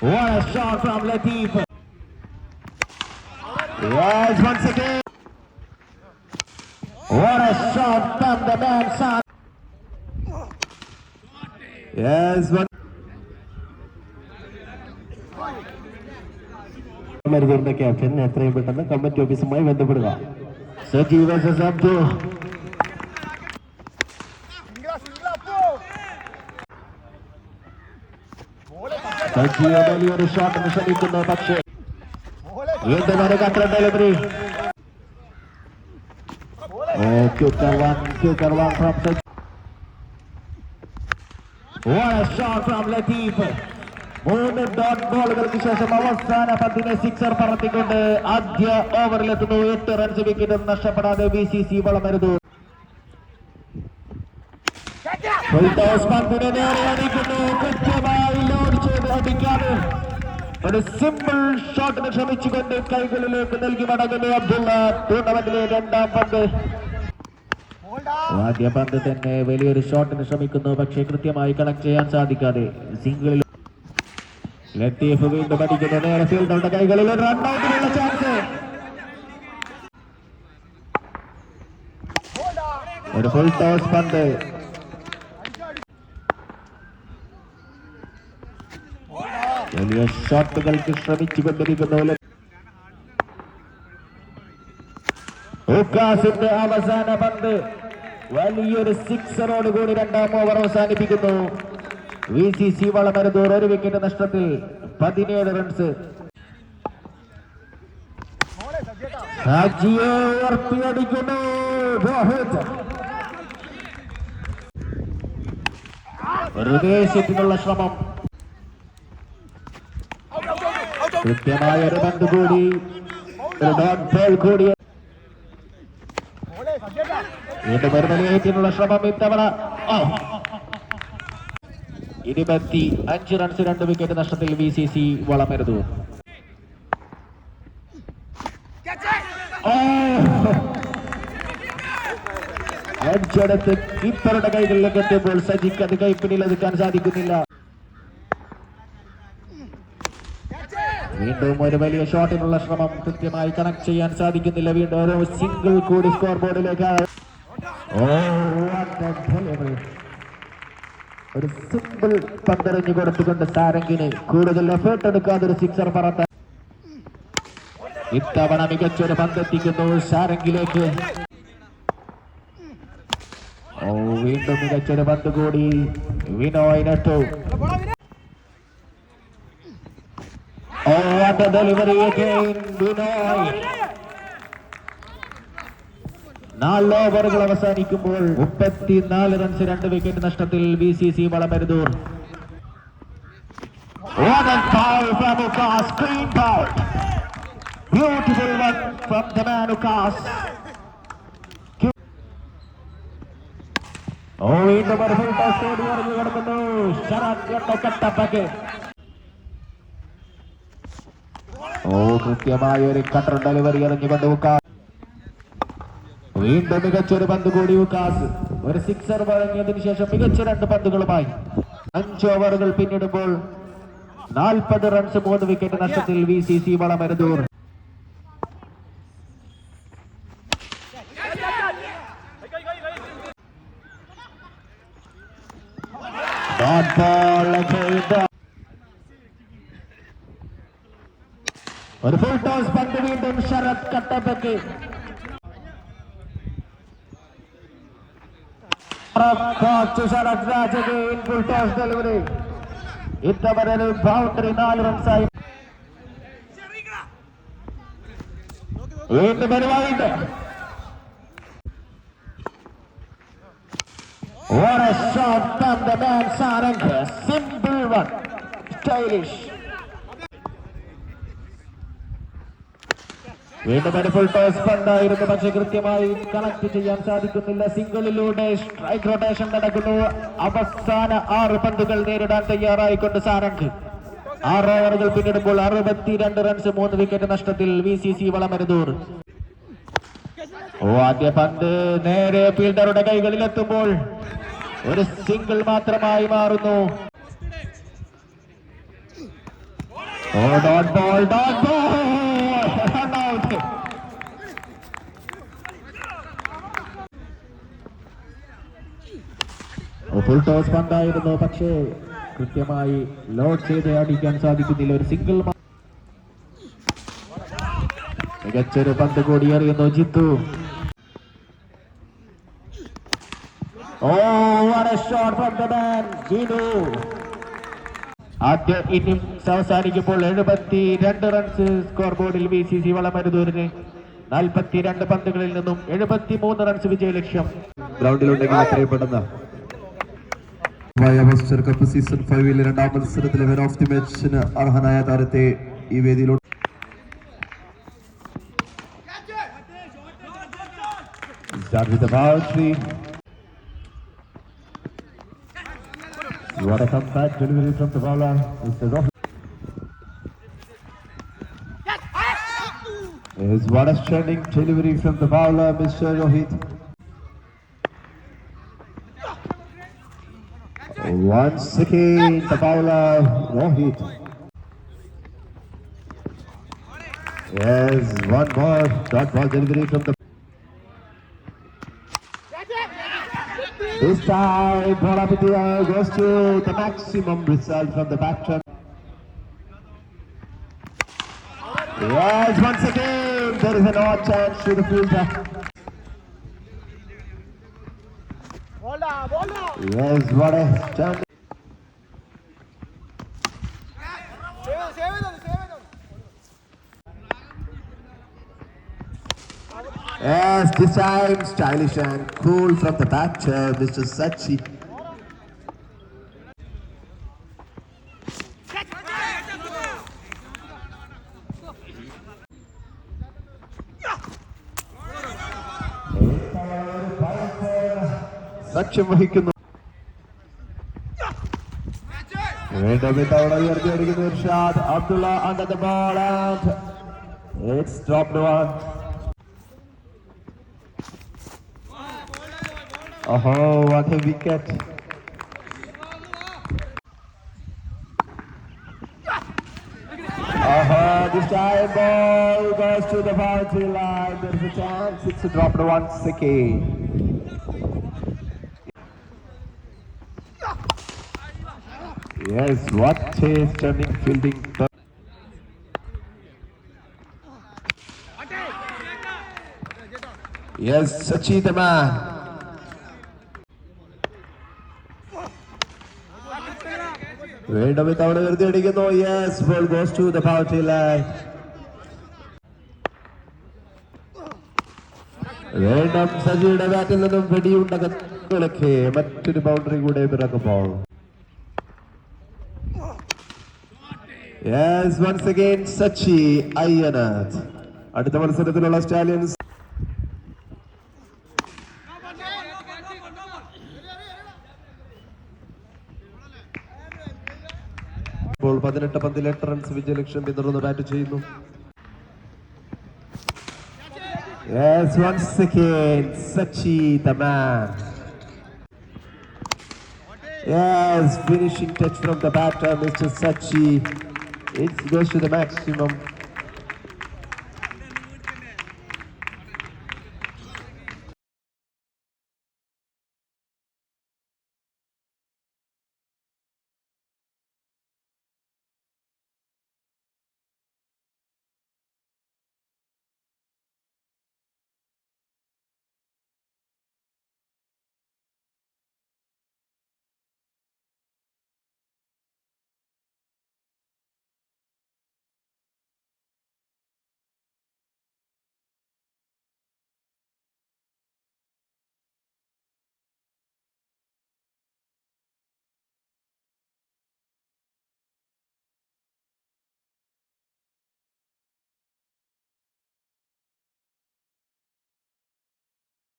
What a shot from Latif. Yes, once again. What a shot from the man, son. Yes, one. മരുതൂരിന്റെ captain എത്രയും പെട്ടെന്ന് committee ഓഫീസുമായി ബന്ധപ്പെടുക Sajeev versus സജീവ വലിയൊരു ഷോട്ടിന് ശ്രമിക്കുന്നു പക്ഷേ വീണ്ടും ഒരു കട്ടർ ഡെലിവറി. മൂന്ന് ഡോട്ട് ബോളുകൾക്ക് ശേഷം അവസാന പന്തിനെ സിക്സർ പറത്തിക്കൊണ്ട് ആദ്യ ഓവറിലെത്തുന്നു എട്ട് റൺസ് വിക്കറ്റും നഷ്ടപ്പെടാതെ ബി സി സി പന്തിനെ കൃത്യമായി ലോഡ് ഒരു സിമ്പിൾ ഷോട്ടിന് ശ്രമിച്ചുകൊണ്ട് കൈകളിലേക്ക് നൽകി മടങ്ങുന്നു അബ്ദുള്ള ടൂർണമെന്റിലെ രണ്ടാം പന്ത്. ആദ്യ പന്ത് തന്നെ വലിയൊരു ഷോട്ടിന് ശ്രമിക്കുന്നു. പക്ഷേ കൃത്യമായി കണക്ട് ചെയ്യാൻ സാധിക്കാതെ സിംഗിളിൽ ലത്തീഫ് വീണ്ടും അടിക്കുന്നു. നേരെ ഫീൽഡറുടെ കൈകളിൽ ഒരു റൺഔട്ടിനുള്ള ചാൻസ് ഒരു ഫുൾ ടോസ് പന്ത്. വലിയ ഷോട്ടുകൾക്ക് ശ്രമിച്ചു കൊണ്ടിരിക്കുന്ന ഊക്കാസിന്റെ അവസാന പന്ത് വലിയൊരു സിക്സറോട് കൂടി രണ്ടാം ഓവർ അവസാനിപ്പിക്കുന്നു. വി സി സി വളമരുതൂർ ഒരു വിക്കറ്റ് നഷ്ടത്തിൽ പതിനേഴ് റൺസ് ഹാജിയെ ശ്രമം. കൃത്യമായ ഒരു പന്ത് കൂടി. ഒരു ബോൾ കൂടി. വീണ്ടും ഒരു നിലയേറ്റിനുള്ള ശ്രമം ഇത്തവണ. ഇരുപത്തി അഞ്ച് റൺസ് രണ്ട് വിക്കറ്റ് നഷ്ടത്തിൽ ബി സി സി വളമരുതു. അടിച്ചെടുത്ത് കീപ്പറുടെ കൈകളിലേക്ക് എത്തിയപ്പോൾ സജിക്ക് അത് കൈപ്പിടിയിൽ ഒതുക്കാൻ സാധിക്കുന്നില്ല. വീണ്ടും ഒരു വലിയ ഷോട്ടിനുള്ള ശ്രമം കൃത്യമായി കണക്ട് ചെയ്യാൻ സാധിക്കുന്നില്ല. വീണ്ടും ഓരോ സിംഗിൾ കൂടി സ്കോർ ബോർഡിലേക്ക്. ഒരു സിമ്പിൾ പന്തെറിഞ്ഞു കൊടുത്തുകൊണ്ട് സാരംഗിന് കൂടുതൽ എഫേർട്ട് എടുക്കാതെ ഒരു സിക്സർ പറത്ത. ഇത്തവണ മികച്ചൊരു പന്തെത്തിക്കുന്നു സാരംഗിലേക്ക്. ഓ വീണ്ടും മികച്ചൊരു പന്ത് കൂടി. Vinoy നെട്ടു. Oh, what a delivery again, Binoy. നാല് ഓവറുകൾ അവസാനിക്കുമ്പോൾ മുപ്പത്തിനാല് റൺസ് രണ്ട് വിക്കറ്റ് നഷ്ടത്തിൽ B C C Valamaruthur What a foul from Ukas, clean foul. Beautiful one from the man Ukas. ഓ വീണ്ടും ഒരു ഫുൾ ടോസ് ഓടി എറിഞ്ഞു കിടക്കുന്നു ശരത് കട്ടപ്പക്ക് ഓ കൃത്യമായ ഒരു കട്ടർ ഡെലിവറി എറിഞ്ഞുകൊണ്ട് ഉക്കാസ്. വീണ്ടും മികച്ചൊരു പന്ത് കൂടി ഉക്കാസ്. ഒരു സിക്സർ വഴങ്ങിയതിനു ശേഷം മികച്ച രണ്ട് പന്തുകളുമായി. അഞ്ച് ഓവറുകൾ പിന്നിടുമ്പോൾ നാൽപ്പത് റൺസ് മൂന്ന് വിക്കറ്റ് നഷ്ടത്തിൽ V C C Valamaruthur. Ball ഒരു ഫുൾ ടോസ് പന്ത് വീണ്ടും ശരത് കട്ടപ്പയ്ക്ക് ശരത് രാജകെ ഫുൾ ടോസ് ഡെലിവറി ഇത്തവണ ഒരു ബൗണ്ടറി നാല് റൺസായി വീണ്ടും പരിപാടിയുണ്ട് What a shot from the man Sarang. Simple one. Stylish. വീണ്ടും ഒരു ഫുൾ ടോസ് പണ്ടായിരുന്നു പക്ഷെ കൃത്യമായി കണക്ട് ചെയ്യാൻ സാധിക്കുന്നില്ല. സിംഗിളിലൂടെ സ്ട്രൈക്ക് റൊട്ടേഷൻ നടക്കുന്നു. അവസാന ആറ് പന്തുകൾ നേരിടാൻ തയ്യാറായിക്കൊണ്ട് സാരംഗ്. ആറ് ഓവറുകൾ പിന്നിടുമ്പോൾ അറുപത്തിരണ്ട് റൺസ് മൂന്ന് വിക്കറ്റ് നഷ്ടത്തിൽ വി സി സി വളമരുതൂർ. ഓ ആദ്യ പന്ത് നേരെ ഫീൽഡറുടെ കൈകളിൽ എത്തുമ്പോൾ ഒരു സിംഗിൾ മാത്രമായി മാറുന്നു. ഓ dot ball dot ball! Full toss പന്തായിരുന്നു. പക്ഷേ കൃത്യമായി ലോഡ് ചെയ്ത് അടിക്കാൻ സാധിക്കുന്നില്ല. ഒരു സിംഗിൾ മികച്ചൊരു പന്ത് കൂടി എറിയുന്നു ജിത്തു. ഓ ആദ്യ ഇന്നിംഗ്സ് അവസാനിക്കുമ്പോൾ എഴുപത്തി രണ്ട് റൺസ് സ്കോർ ബോർഡിൽ ബി സി സി വളമരുതൂരിന് നാൽപ്പത്തി രണ്ട് പന്തുകളിൽ നിന്നും എഴുപത്തി മൂന്ന് റൺസ് വിജയ ലക്ഷ്യം ഗ്രൗണ്ടിലുണ്ടെങ്കിൽ അറിയപ്പെടുന്ന മസ്റ്റർ കപ്പ് സീസൺ ഫൈവിലെ രണ്ടാം മത്സരത്തിലെ മെൻ ഓഫ് ദി മാച്ചിന് അർഹനായ താരത്തെ ഈ വേദിയിലൂടെ Start with the boundary. What a comeback delivery from the bowler, Mr. Rohit. Is what a stunning delivery from the bowler, Mr. Rohit. Once again, the bowler, Rohit. Yes, one more dot ball delivery from the This time, air goes to the maximum result from the batter. Yes, once again, there is an odd chance to the fielder. Yes, what a chance. Yes, this time stylish and cool from the batter, Mr. Sachi. സാക്ഷ്യം വഹിക്കുന്നു വീണ്ടും ഇത്തവണ ഉയർത്തി അടിക്കുന്ന Irshad Abdullah under the ball and it's dropped one Oh, what a wicket. Oh, this time ball goes to the boundary line. There's a chance. It's a dropped once again. Yes, what a stunning fielding. Yes, Sachi the man. Wait a bit, I want to get it Yes, ball goes to the party tail line. Wait up, Sachi the bat in the video. ಮತ್ತೊಂದು boundary ಕೂಡ ಇರಕಬಹುದು Yes once again Sachi Ayyanath അടുത്ത മത്സരത്തിലുള്ള Stallions ഇപ്പോൾ പതിനെട്ട് പന്തിൽ എട്ട് runs വിജയലക്ഷ്യം പിന്തുടർന്ന് ബാറ്റ് ചെയ്യുന്നു Yes, once again, Sachi the man. Yes, finishing touch from the batter, Mr. Sachi. It goes to the maximum.